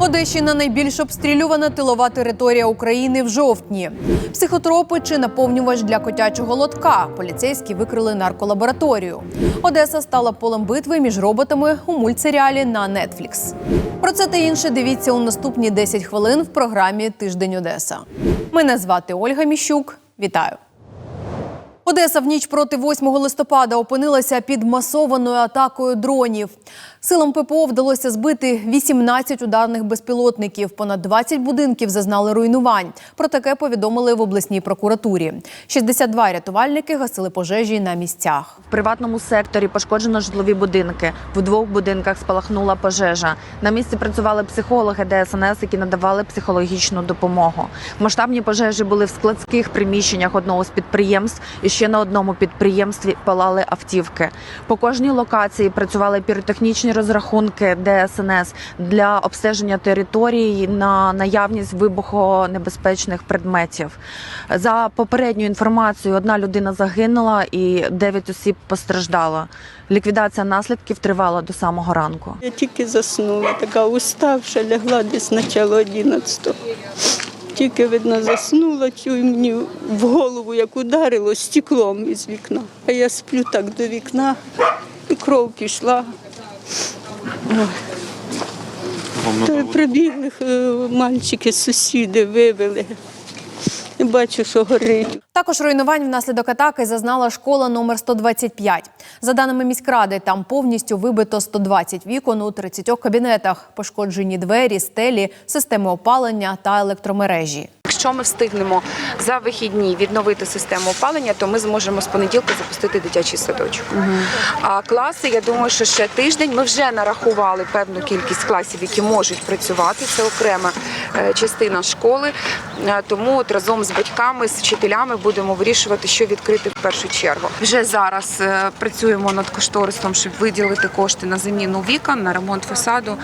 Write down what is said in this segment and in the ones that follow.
Одещина найбільш обстрілювана тилова територія України в жовтні. Психотропи чи наповнювач для котячого лотка. Поліцейські викрили нарколабораторію. Одеса стала полем битви між роботами у мультсеріалі на Netflix. Про це та інше дивіться у наступні 10 хвилин в програмі Тиждень Одеса. Мене звати Ольга Міщук. Вітаю. Одеса в ніч проти 8 листопада опинилася під масованою атакою дронів. Силам ППО вдалося збити 18 ударних безпілотників. Понад 20 будинків зазнали руйнувань. Про таке повідомили в обласній прокуратурі. 62 рятувальники гасили пожежі на місцях. В приватному секторі пошкоджено житлові будинки. В двох будинках спалахнула пожежа. На місці працювали психологи ДСНС, які надавали психологічну допомогу. Масштабні пожежі були в складських приміщеннях одного з підприємств. І ще на одному підприємстві палали автівки. По кожній локації працювали піротехнічні розрахунки ДСНС для обстеження території на наявність вибухонебезпечних предметів. За попередньою інформацією, одна людина загинула і дев'ять осіб постраждало. Ліквідація наслідків тривала до самого ранку. Я тільки заснула, така уставша, лягла десь начало 11 Тільки, видно, заснула, чую мені в голову, як ударило стеклом із вікна. А я сплю так до вікна, і кров пішла. Ой. То прибігли е, мальчики, сусіди вивели. Бачу, що горить. Також руйнувань внаслідок атаки зазнала школа номер 125. За даними міськради, там повністю вибито 120 вікон у 30 кабінетах, пошкоджені двері, стелі, системи опалення та електромережі. Якщо ми встигнемо за вихідні відновити систему опалення, то ми зможемо з понеділка запустити дитячий садочок. А класи, я думаю, що ще тиждень. Ми вже нарахували певну кількість класів, які можуть працювати. Це окрема е, частина школи. Е, Тому от разом з батьками, з вчителями будемо вирішувати, що відкрити в першу чергу. Вже зараз е, працюємо над кошторисом, щоб виділити кошти на заміну вікон, на ремонт фасаду.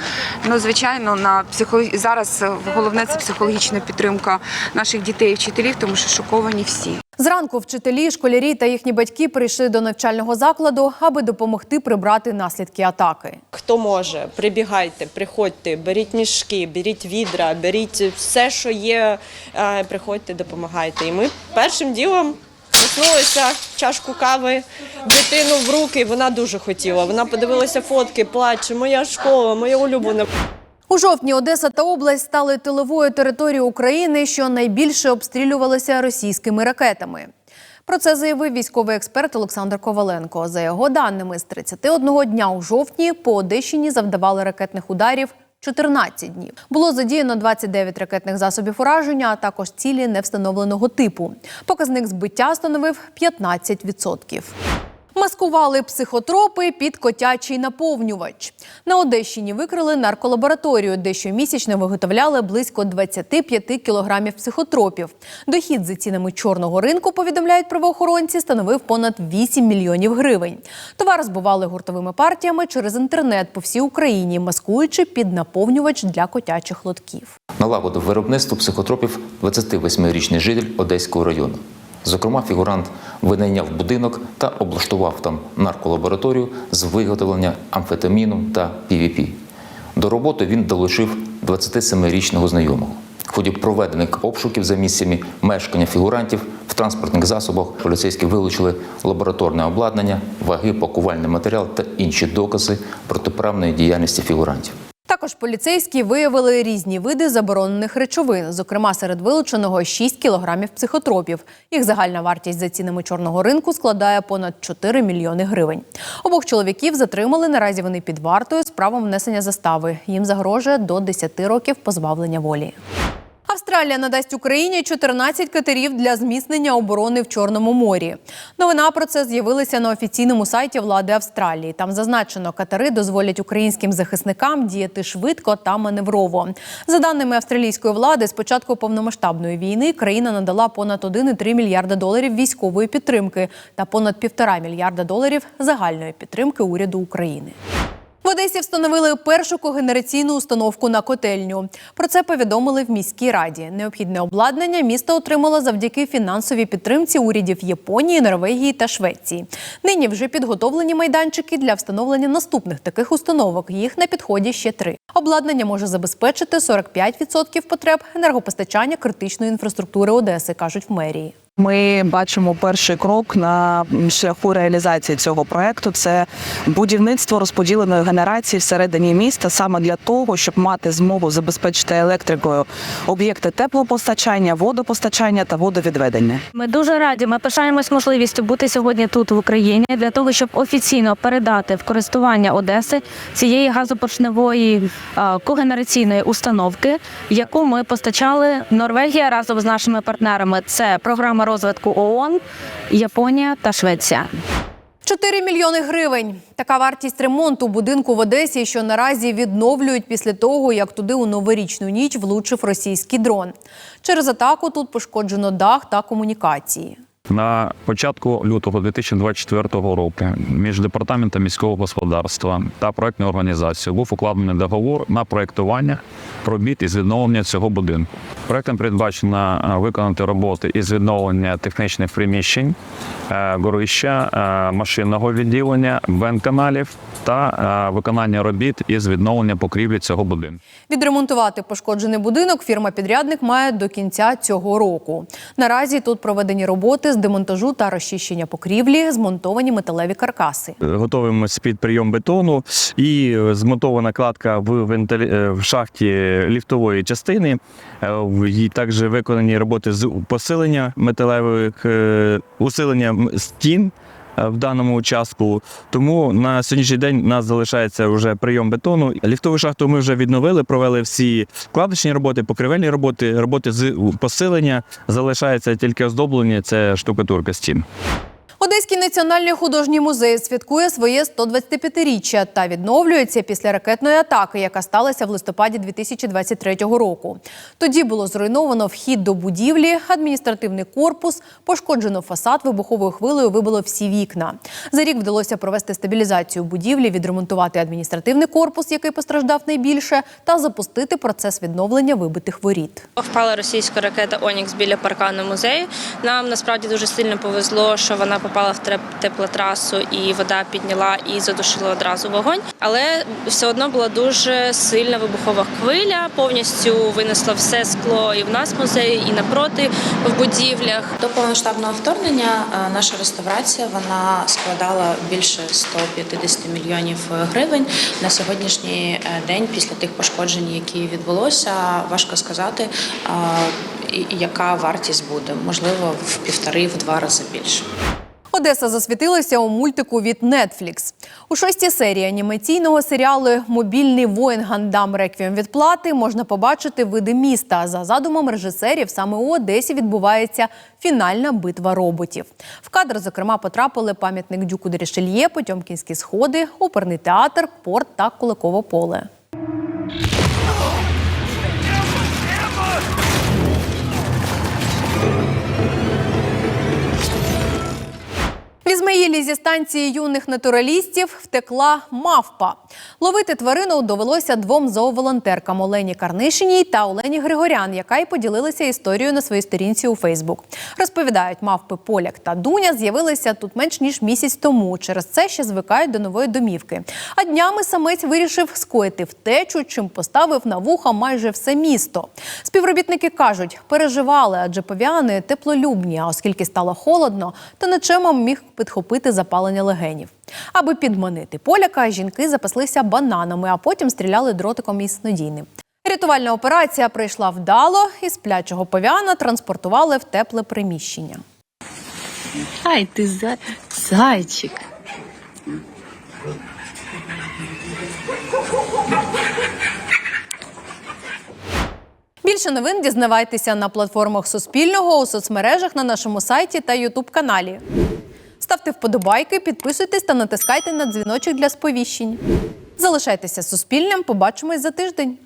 Ну, звичайно, на психо... зараз головне це психологічна підтримка наших дітей і вчителів, тому що шоковані всі. Зранку вчителі, школярі та їхні батьки прийшли до навчального закладу, аби допомогти прибрати наслідки атаки. Хто може, прибігайте, приходьте, беріть мішки, беріть відра, беріть все, що є. е, Приходьте, допомагайте. І ми першим ділом проснулися, чашку кави, дитину в руки. Вона дуже хотіла. Вона подивилася фотки, плаче, моя школа, моя улюблена. У жовтні Одеса та область стали тиловою територією України, що найбільше обстрілювалися російськими ракетами. Про це заявив військовий експерт Олександр Коваленко. За його даними, з 31 дня у жовтні по Одещині завдавали ракетних ударів 14 днів. Було задіяно 29 ракетних засобів ураження, а також цілі невстановленого типу. Показник збиття становив 15%. Маскували психотропи під котячий наповнювач. На Одещині викрили нарколабораторію, де щомісячно виготовляли близько 25 кілограмів психотропів. Дохід за цінами чорного ринку, повідомляють правоохоронці, становив понад 8 мільйонів гривень. Товар збували гуртовими партіями через інтернет по всій Україні, маскуючи під наповнювач для котячих лотків. налагодив виробництво психотропів 28-річний житель Одеського району. Зокрема, фігурант винайняв будинок та облаштував там нарколабораторію з виготовлення амфетаміну та ПВП. До роботи він долучив 27-річного знайомого. В ході проведених обшуків за місцями мешкання фігурантів в транспортних засобах поліцейські вилучили лабораторне обладнання, ваги, пакувальний матеріал та інші докази протиправної діяльності фігурантів. Також поліцейські виявили різні види заборонених речовин. Зокрема, серед вилученого 6 кілограмів психотропів. Їх загальна вартість за цінами чорного ринку складає понад 4 мільйони гривень. Обох чоловіків затримали. Наразі вони під вартою з правом внесення застави. Їм загрожує до 10 років позбавлення волі. Австралія надасть Україні 14 катерів для зміцнення оборони в Чорному морі. Новина про це з'явилася на офіційному сайті влади Австралії. Там зазначено, катери дозволять українським захисникам діяти швидко та маневрово. За даними австралійської влади, з початку повномасштабної війни країна надала понад 1,3 мільярда доларів військової підтримки та понад півтора мільярда доларів загальної підтримки уряду України. Одесі встановили першу когенераційну установку на котельню. Про це повідомили в міській раді. Необхідне обладнання місто отримало завдяки фінансовій підтримці урядів Японії, Норвегії та Швеції. Нині вже підготовлені майданчики для встановлення наступних таких установок. Їх на підході ще три. Обладнання може забезпечити 45% потреб енергопостачання критичної інфраструктури Одеси, кажуть в мерії. Ми бачимо перший крок на шляху реалізації цього проекту. Це будівництво розподіленої генерації всередині міста саме для того, щоб мати змогу забезпечити електрикою об'єкти теплопостачання, водопостачання та водовідведення. Ми дуже раді. Ми пишаємось можливістю бути сьогодні тут в Україні для того, щоб офіційно передати в користування Одеси цієї газопоршневої е, когенераційної установки, яку ми постачали Норвегія разом з нашими партнерами. Це програма розвитку ООН, Японія та Швеція. 4 мільйони гривень. Така вартість ремонту будинку в Одесі, що наразі відновлюють після того, як туди у новорічну ніч влучив російський дрон. Через атаку тут пошкоджено дах та комунікації. На початку лютого 2024 року між департаментом міського господарства та проектною організацією був укладений договор на проектування робіт із відновлення цього будинку. Проектом передбачено е, виконати роботи із відновлення технічних приміщень, е, горища, е, машинного відділення, вент-каналів та виконання робіт із відновлення покрівлі цього будинку. Відремонтувати пошкоджений будинок фірма-підрядник має до кінця цього року. Наразі тут проведені роботи з демонтажу та розчищення покрівлі, змонтовані металеві каркаси. готуємось під прийом бетону і е, змонтована кладка в, вентилі... е, в шахті ліфтової частини. Е, І також виконані роботи з посилення металевих е, усилення стін. Е, В даному участку тому на сьогоднішній день у нас залишається вже прийом бетону. Ліфтову шахту ми вже відновили, провели всі вкладочні роботи, покривельні роботи, роботи з посилення. Залишається тільки оздоблення, це штукатурка стін. Одеський національний художній музей святкує своє 125-річчя та відновлюється після ракетної атаки, яка сталася в листопаді 2023 року. Тоді було зруйновано вхід до будівлі, адміністративний корпус, пошкоджено фасад вибуховою хвилею, вибило всі вікна. За рік вдалося провести стабілізацію будівлі, відремонтувати адміністративний корпус, який постраждав найбільше, та запустити процес відновлення вибитих воріт. Впала російська ракета Онікс біля паркану музею. Нам насправді дуже сильно повезло, що вона попала в треп- теплотрасу і вода підняла і задушила одразу вогонь. Але все одно була дуже сильна вибухова хвиля, повністю винесла все скло і в нас в музеї, і напроти в будівлях. До повномасштабного вторгнення е, наша реставрація вона складала більше 150 мільйонів гривень. На сьогоднішній е, день, після тих пошкоджень, які відбулося, важко сказати, е, яка вартість буде. Можливо, в півтори, в два рази більше. Одеса засвітилася у мультику від Netflix. У шостій серії анімаційного серіалу Мобільний воїн Гандам Реквієм відплати можна побачити види міста. За задумом режисерів, саме у Одесі відбувається фінальна битва роботів. В кадр, зокрема, потрапили пам'ятник Дюку де Рішельє, Потьомкінські сходи, оперний театр, порт та Куликове поле. В зі станції юних натуралістів втекла мавпа. Ловити тварину довелося двом зооволонтеркам Олені Карнишиній та Олені Григорян, яка й поділилися історією на своїй сторінці у Фейсбук. Розповідають, мавпи Поляк та Дуня з'явилися тут менш ніж місяць тому. Через це ще звикають до нової домівки. А днями самець вирішив скоїти втечу, чим поставив на вуха майже все місто. Співробітники кажуть, переживали, адже павіани теплолюбні. А оскільки стало холодно, то нечемом міг підхопити запалення легенів. Аби підманити поляка, жінки запаслися бананами, а потім стріляли дротиком із снодійним. Рятувальна операція пройшла вдало, і сплячого павіана транспортували в тепле приміщення. Ай, ти за... зайчик. Більше новин дізнавайтеся на платформах Суспільного, у соцмережах на нашому сайті та Ютуб каналі. Ставте вподобайки, підписуйтесь та натискайте на дзвіночок для сповіщень. Залишайтеся Суспільним. Побачимось за тиждень.